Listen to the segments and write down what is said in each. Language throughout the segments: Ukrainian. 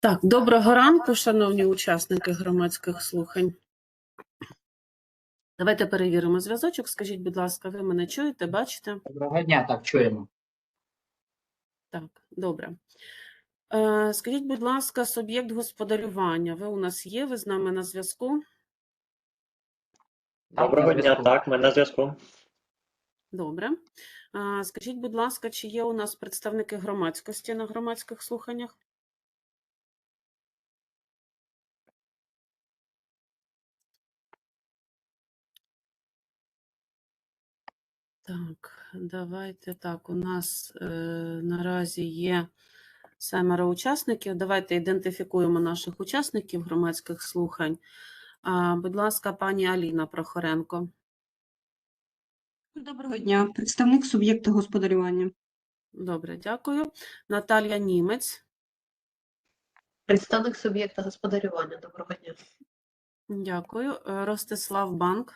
Так, доброго ранку, шановні учасники громадських слухань. Давайте перевіримо зв'язочок. Скажіть, будь ласка, ви мене чуєте, бачите? Доброго дня, так чуємо. Так, добре. Е, скажіть, будь ласка, суб'єкт господарювання. Ви у нас є? Ви з нами на зв'язку? Доброго дня, так, ми на зв'язку. Добре. Скажіть, будь ласка, чи є у нас представники громадськості на громадських слуханнях? Так, давайте так. У нас е, наразі є семеро учасників. Давайте ідентифікуємо наших учасників громадських слухань. А, будь ласка, пані Аліна Прохоренко. Доброго дня. Представник суб'єкта господарювання. Добре, дякую. Наталія Німець. Представник суб'єкта господарювання. Доброго дня. Дякую. Е, Ростислав Банк.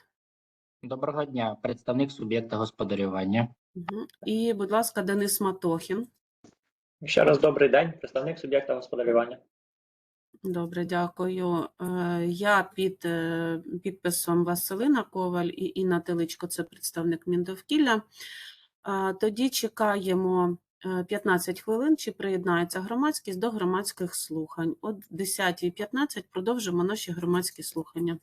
Доброго дня, представник суб'єкта господарювання. І, будь ласка, Денис Матохін. Ще раз добрий день, представник суб'єкта господарювання. Добре, дякую. Е, Я під е, підписом Василина Коваль і Інна Теличко, це представник Міндовкілля. Е, Тоді чекаємо е, 15 хвилин, чи приєднається громадськість до громадських слухань. О 10.15 продовжимо наші громадські слухання.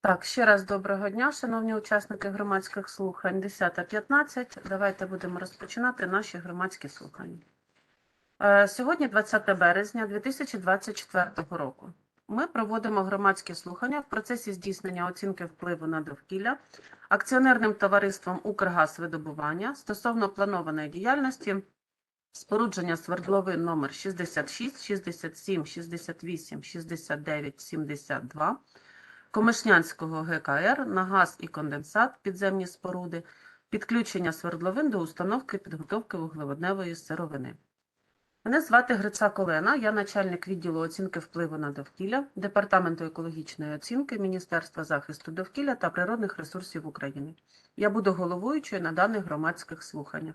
Так, ще раз доброго дня, шановні учасники громадських слухань. 10.15. Давайте будемо розпочинати наші громадські слухання. Е, Сьогодні 20 березня 2024 року. Ми проводимо громадські слухання в процесі здійснення оцінки впливу на довкілля акціонерним товариством «Укргазвидобування» стосовно планованої діяльності спорудження свердловин номер 66, 67, 68, 69, 72 Комишнянського ГКР на газ і конденсат, підземні споруди, підключення свердловин до установки підготовки вуглеводневої сировини. Мене звати Грицак Олена, я начальник відділу оцінки впливу на довкілля Департаменту екологічної оцінки Міністерства захисту довкілля та природних ресурсів України. Я буду головуючою на даних громадських слуханнях.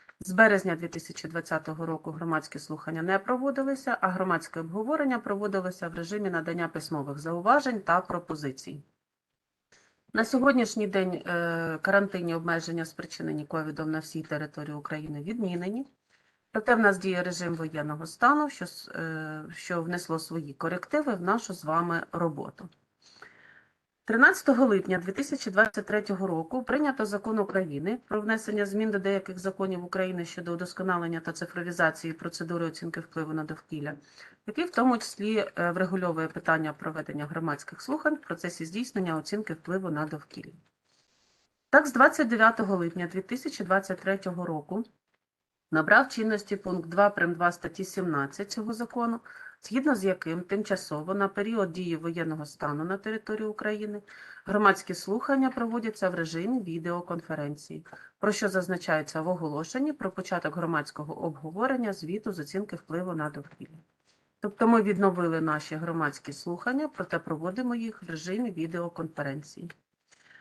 з березня 2020 року громадські слухання не проводилися, а громадське обговорення проводилося в режимі надання письмових зауважень та пропозицій. На сьогоднішній день е, карантинні обмеження, спричинені ковідом на всій території України, відмінені. Проте в нас діє режим воєнного стану, що, е, що внесло свої корективи в нашу з вами роботу. 13 липня 2023 року прийнято закон України про внесення змін до деяких законів України щодо удосконалення та цифровізації процедури оцінки впливу на довкілля, який в тому числі е, врегульовує питання проведення громадських слухань в процесі здійснення оцінки впливу на довкілля. Так, з 29 липня 2023 року набрав чинності пункт 2 прим. 2 статті 17 цього закону, згідно з яким тимчасово на період дії воєнного стану на території України громадські слухання проводяться в режимі відеоконференції, про що зазначається в оголошенні про початок громадського обговорення звіту з оцінки впливу на довкілля. Тобто ми відновили наші громадські слухання, проте проводимо їх в режимі відеоконференції.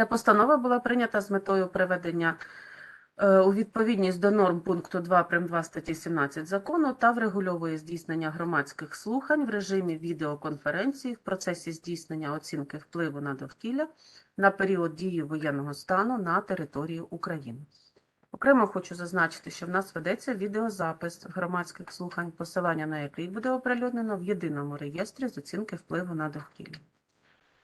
Ця постанова була прийнята з метою приведення е, у відповідність до норм пункту 2 прим. 2 статті 17 закону та врегульовує здійснення громадських слухань в режимі відеоконференції в процесі здійснення оцінки впливу на довкілля на період дії воєнного стану на території України. Окремо хочу зазначити, що в нас ведеться відеозапис громадських слухань, посилання на який буде оприлюднено в єдиному реєстрі з оцінки впливу на довкілля.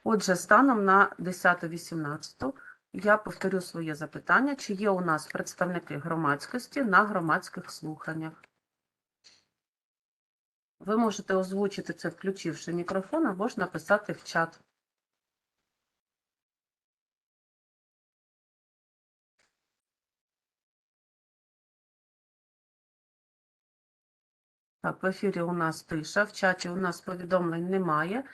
Отже, станом на 10.18 я повторю своє запитання, чи є у нас представники громадськості на громадських слуханнях. Ви можете озвучити це, включивши мікрофон, або ж написати в чат. Так, в ефірі у нас тиша, в чаті у нас повідомлень немає.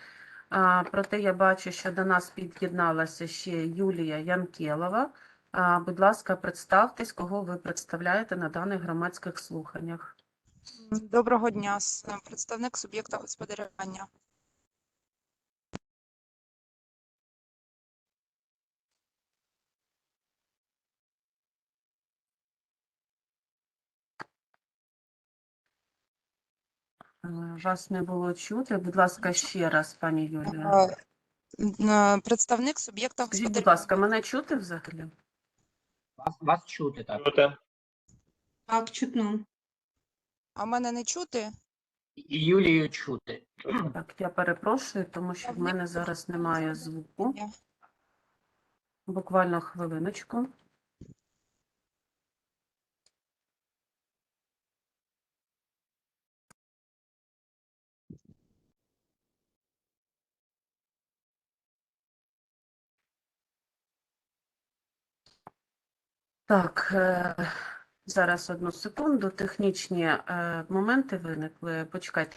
Проте я бачу, що до нас під'єдналася ще Юлія Янкелова. Будь ласка, представтесь, кого ви представляєте на даних громадських слуханнях. Доброго дня, представник суб'єкта господарювання. Вас не було чути. Будь ласка, ще раз, пані Юлія. Е, е, Представник суб'єкта Скажіть, будь ласка, мене чути взагалі? Вас, вас чути так. Чути. Так, чутно. А мене не чути? І Юлію чути. Так, я перепрошую, тому що в мене зараз немає звуку. Буквально хвилиночку. Так, е, зараз одну секунду. Технічні е, моменти виникли. Почекайте.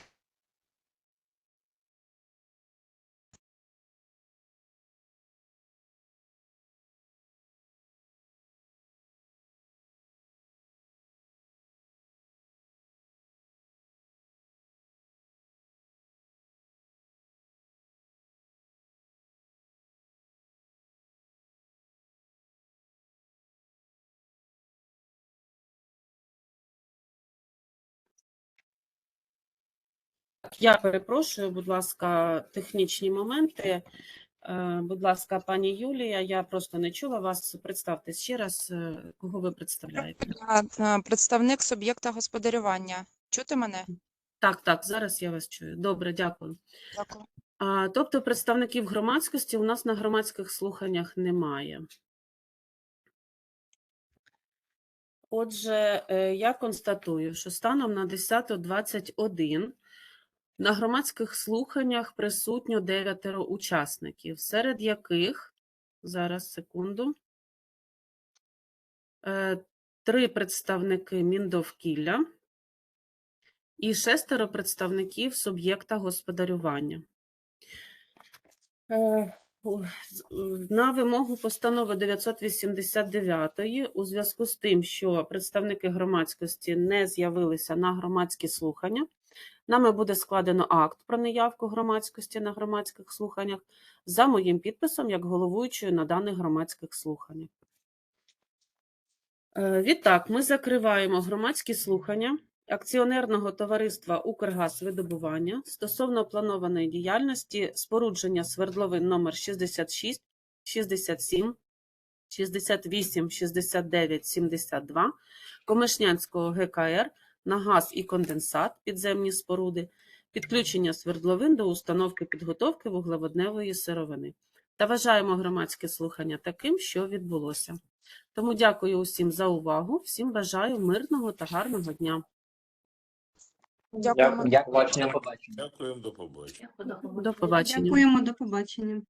Я перепрошую, будь ласка, технічні моменти. Е, Будь ласка, пані Юлія, я просто не чула вас. Представтесь ще раз, е, кого ви представляєте. Е, представник суб'єкта господарювання. Чути мене? Так, так, зараз я вас чую. Добре, дякую. Дякую. А, Тобто представників громадськості у нас на громадських слуханнях немає. Отже, я констатую, що станом на 10.21 на громадських слуханнях присутньо дев'ятеро учасників, серед яких, зараз секунду, е, три представники Міндовкілля і шестеро представників суб'єкта господарювання. Е, На вимогу постанови 989 у зв'язку з тим, що представники громадськості не з'явилися на громадські слухання, нами буде складено акт про неявку громадськості на громадських слуханнях за моїм підписом як головуючою на даних громадських слуханнях. Е, Відтак, ми закриваємо громадські слухання акціонерного товариства «Укргазвидобування» стосовно планованої діяльності спорудження свердловин номер 66, 67, 68, 69, 72 Комишнянського ГКР на газ і конденсат підземні споруди, підключення свердловин до установки підготовки вуглеводневої сировини. Та вважаємо громадське слухання таким, що відбулося. Тому дякую усім за увагу, всім бажаю мирного та гарного дня. Дякуємо. До побачення. Дякуємо, до побачення. До До побачення. Дякуємо, до побачення.